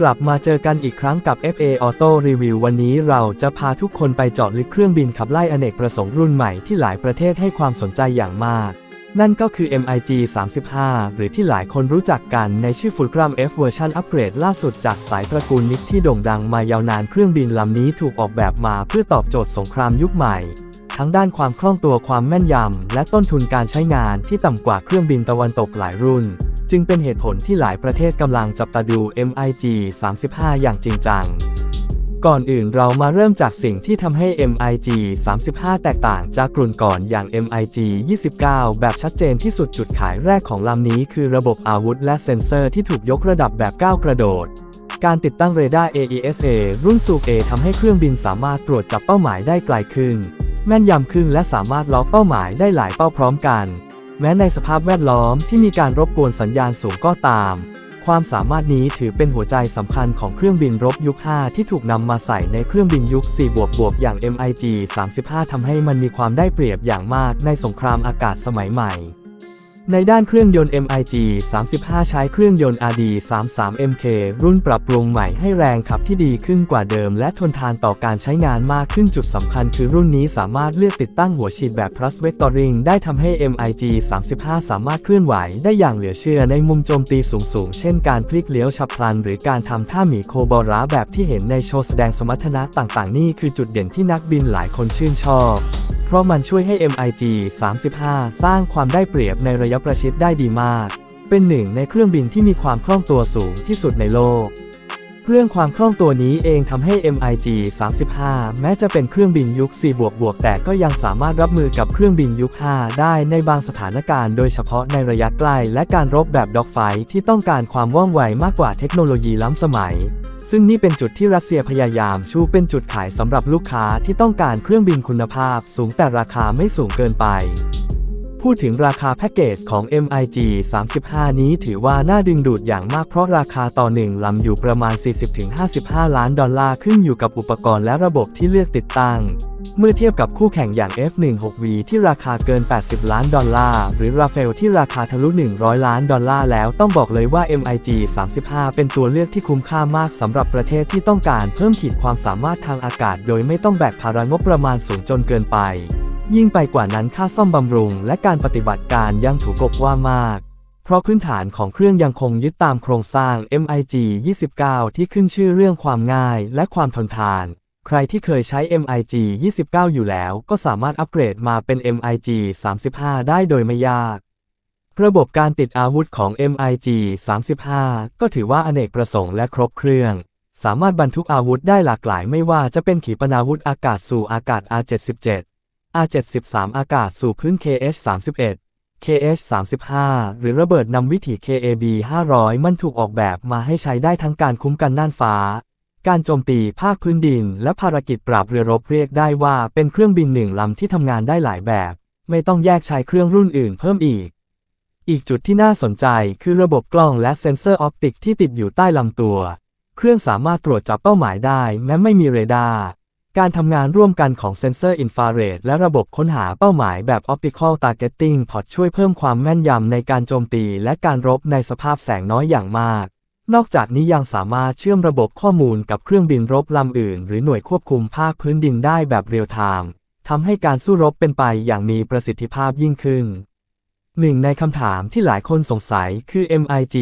กลับมาเจอกันอีกครั้งกับ FA Auto Review วันนี้เราจะพาทุกคนไปเจาะลึกเครื่องบินขับไล่อเนกประสงค์รุ่นใหม่ที่หลายประเทศให้ความสนใจอย่างมาก นั่นก็คือ MiG 35 หรือที่หลายคนรู้จักกันในชื่อ Fulcrum F เวอร์ชันอัปเกรดล่าสุดจากสายตระกูลนิกที่โด่งดังมายาวนานเครื่องบินลำนี้ถูกออกแบบมาเพื่อตอบโจทย์สงครามยุคใหม่ ทั้งด้านความคล่องตัวความแม่นยำและต้นทุนการใช้งานที่ต่ำกว่าเครื่องบินตะวันตกหลายรุ่น จึงเป็นเหตุผลที่หลายประเทศกำลังจับตาดู MiG 35 อย่างจริงจัง ก่อนอื่นเรามาเริ่มจากสิ่งที่ทำให้ MiG 35 แตกต่างจากกลุ่นก่อนอย่าง MiG 29 แบบชัดเจนที่สุดจุดขายแรกของลำนี้คือระบบอาวุธและเซ็นเซอร์ที่ถูกยกระดับแบบก้าวกระโดดการติดตั้งเรดาร์ AESA รุ่นสูก A ทำให้เครื่องบินสามารถตรวจจับเป้าหมายได้ไกลขึ้น แม่นยำขึ้นและสามารถล็อกเป้าหมายได้หลายเป้าพร้อมกัน แม้ในสภาพแวดล้อมที่มีการรบกวนสัญญาณสูงก็ตาม ความสามารถนี้ถือเป็นหัวใจสำคัญของเครื่องบินรบยุค 5 ที่ถูกนำมาใส่ในเครื่องบินยุค 4 บวกบวกอย่าง MiG 35ทำให้มันมีความได้เปรียบอย่างมากในสงครามอากาศสมัยใหม่ ในด้านเครื่องยนต์ MiG 35 ใช้เครื่องยนต์ RD 33 MK รุ่นปรับปรุงใหม่ให้แรงขับที่ดีขึ้นกว่าเดิม และทนทานต่อการใช้งานมากขึ้นจุดสำคัญคือรุ่นนี้สามารถเลือกติดตั้งหัวฉีดแบบ thrust vectoring ได้ทำให้ MiG 35 สามารถเคลื่อนไหวได้อย่างเหลือเชื่อในมุมโจมตีสูงๆ เช่นการพลิกเลี้ยวฉับพลัน หรือการทำท่าหมีโคบอราแบบที่เห็นในโชว์แสดงสมรรถนะต่างๆ นี่คือจุดเด่นที่นักบินหลายคนชื่นชอบ เพราะมันช่วยให้ MiG 35 สร้างความได้เปรียบในระยะประชิดได้ดีมาก เป็นหนึ่งในเครื่องบินที่มีความคล่องตัวสูงที่สุดในโลก เรื่องความคล่องตัวนี้เองทำให้ MiG 35 แม้จะเป็นเครื่องบินยุค 4 บวกบวกแต่ก็ยังสามารถรับมือกับเครื่องบินยุค 5 ได้ในบางสถานการณ์โดยเฉพาะในระยะใกล้และการรบแบบด็อกไฟที่ต้องการความว่องไวมากกว่าเทคโนโลยีล้ำสมัย ซึ่งนี่เป็นจุดที่รัสเซียพยายามชูเป็นจุดขายสำหรับลูกค้าที่ต้องการเครื่องบินคุณภาพสูงแต่ราคาไม่สูงเกินไป พูดถึงราคาแพ็กเกจของ MiG 35 นี้ถือว่าน่าดึงดูดอย่างมากเพราะราคาต่อหนึ่งลำอยู่ประมาณ 40-55 ล้านดอลลาร์ขึ้นอยู่กับอุปกรณ์และระบบที่เลือกติดตั้ง เมื่อเทียบกับคู่แข่งอย่าง F16V ที่ราคาเกิน 80 ล้านดอลลาร์ หรือ Rafael ที่ราคาทะลุ 100 ล้านดอลลาร์แล้วต้องบอกเลยว่า MiG 35 เป็นตัวเลือกที่คุ้มค่ามากสำหรับประเทศที่ต้องการเพิ่มขีดความสามารถทางอากาศ โดยไม่ต้องแบกภาระงบประมาณสูงจนเกินไป ยิ่งไปกว่านั้นค่าซ่อมบำรุงและการปฏิบัติการยังถูกกบว่ามาก เพราะพื้นฐานของเครื่องยังคงยึดตามโครงสร้าง MiG 29 ที่ขึ้นชื่อเรื่องความง่ายและความทนทาน ใครที่เคยใช้ MiG 29 อยู่แล้วก็สามารถอัปเกรดมาเป็น MiG 35 ได้โดยไม่ยากระบบการติดอาวุธของ MiG 35 ก็ถือว่าอเนกประสงค์และครบเครื่อง สามารถบรรทุกอาวุธได้หลากหลายไม่ว่าจะเป็นขีปนาวุธอากาศสู่อากาศ R77 R73 อากาศสู่พื้น KH31 KH35 หรือระเบิดนำวิถี KAB 500 มันถูกออกแบบมาให้ใช้ได้ทั้งการคุ้มกันน่านฟ้า การโจมตีภาคพื้นดิน และภารกิจปราบเรือรบเรียกได้ว่าเป็นเครื่องบินหนึ่งลำที่ทำงานได้หลายแบบ ไม่ต้องแยกใช้เครื่องรุ่นอื่นเพิ่มอีก อีกจุดที่น่าสนใจคือระบบกล้องและเซ็นเซอร์ออปติกที่ติดอยู่ใต้ลำตัว เครื่องสามารถตรวจจับเป้าหมายได้แม้ไม่มีเรดาร์ การทำงานร่วมกันของเซ็นเซอร์อินฟราเรดและระบบค้นหาเป้าหมายแบบ Optical Targeting Pod ช่วยเพิ่มความแม่นยำในการโจมตีและการรบในสภาพแสงน้อยอย่างมาก นอกจากนี้ยังสามารถเชื่อมระบบข้อมูลกับเครื่องบินรบลำอื่น หรือหน่วยควบคุมภาคพื้นดินได้แบบเรียลไทม์ทำให้การสู้รบเป็นไปอย่างมีประสิทธิภาพยิ่งขึ้นหนึ่งในคำถามที่หลายคนสงสัยคือ MiG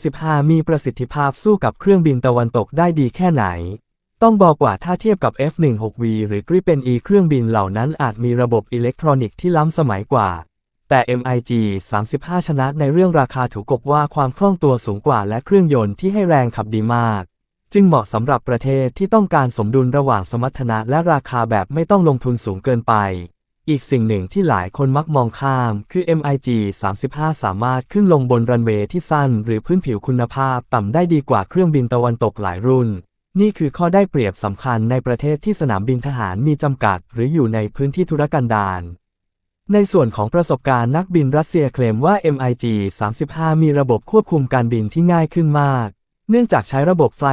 35มีประสิทธิภาพสู้กับเครื่องบินตะวันตกได้ดีแค่ไหน ต้องบอกว่าถ้าเทียบกับ F16V หรือ Gripen E เครื่องบินเหล่านั้นอาจมีระบบอิเล็กทรอนิกส์ที่ล้ำสมัยกว่า แต่ MiG 35 ชนะในเรื่องราคาถูกกบว่าความคล่องตัวสูงกว่าและเครื่องยนต์ที่ให้แรงขับดีมาก จึงเหมาะสำหรับประเทศที่ต้องการสมดุลระหว่างสมรรถนะและราคาแบบไม่ต้องลงทุนสูงเกินไปอีกสิ่งหนึ่งที่หลายคนมักมองข้าม คือ MiG 35 สามารถขึ้นลงบนรันเวย์ที่สั้น หรือพื้นผิวคุณภาพต่ำได้ดีกว่าเครื่องบินตะวันตกหลายรุ่น นี่คือข้อได้เปรียบสำคัญในประเทศที่สนามบินทหารมีจำกัด หรืออยู่ในพื้นที่ธุรกันดารในส่วนของประสบการณ์นักบินรัสเซียเคลมว่า MiG 35 มีระบบควบคุมการบินที่ง่ายขึ้นมาก เนื่องจากใช้ระบบไฟ